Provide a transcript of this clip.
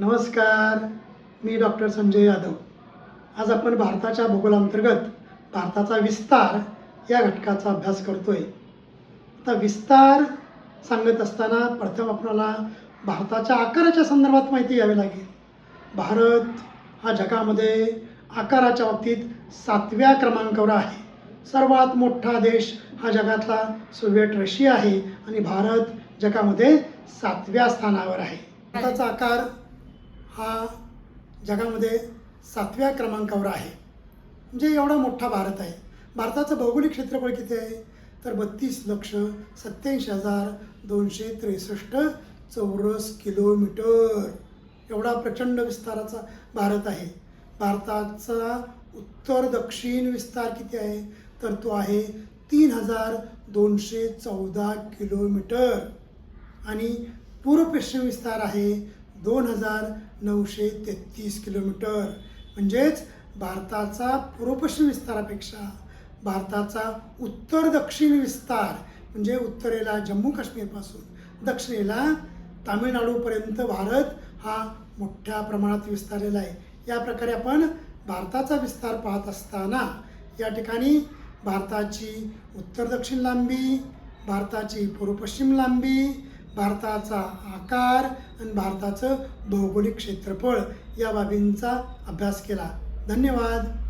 नमस्कार मी डॉक्टर संजय यादव. आज आपण भारताच्या भूगोलांतर्गत भारताचा विस्तार या घटकाचा अभ्यास करतोय. आता विस्तार सांगत असताना प्रथम आपल्याला भारताच्या आकाराच्या संदर्भात माहिती घ्यावी लागेल. भारत हा जगामध्ये आकाराच्या बाबतीत सातव्या क्रमांकावर आहे. सर्वात मोठा देश हा जगातला सोव्हिएट रशिया आहे आणि भारत जगामध्ये सातव्या स्थानावर आहे. भारताचा आकार हा जगामध्ये सातव्या क्रमांकावर आहे. म्हणजे एवढा मोठा भारत आहे. भारताचं भौगोलिक क्षेत्रफळ किती आहे? तर बत्तीस लक्ष सत्याऐंशी हजार दोनशे त्रेसष्ट चौरस किलोमीटर. एवढा प्रचंड विस्ताराचा भारत आहे. भारताचा उत्तर दक्षिण विस्तार किती आहे? तर तो आहे तीन हजार दोनशे चौदा किलोमीटर. आणि पूर्व पश्चिम विस्तार आहे दोन हजार नऊशे तेहतीस किलोमीटर. म्हणजेच भारताचा पूर्वपश्चिम विस्तारापेक्षा भारताचा उत्तर दक्षिण विस्तार म्हणजे उत्तरेला जम्मू काश्मीरपासून दक्षिणेला तामिळनाडूपर्यंत भारत हा मोठ्या प्रमाणात विस्तारलेला आहे. या प्रकारे आपण भारताचा विस्तार पाहत असताना या ठिकाणी भारताची उत्तर दक्षिण लांबी भारताची पूर्व पश्चिम लांबी भारताचा आकार आणि भारताचं भौगोलिक क्षेत्रफळ या बाबींचा अभ्यास केला. धन्यवाद.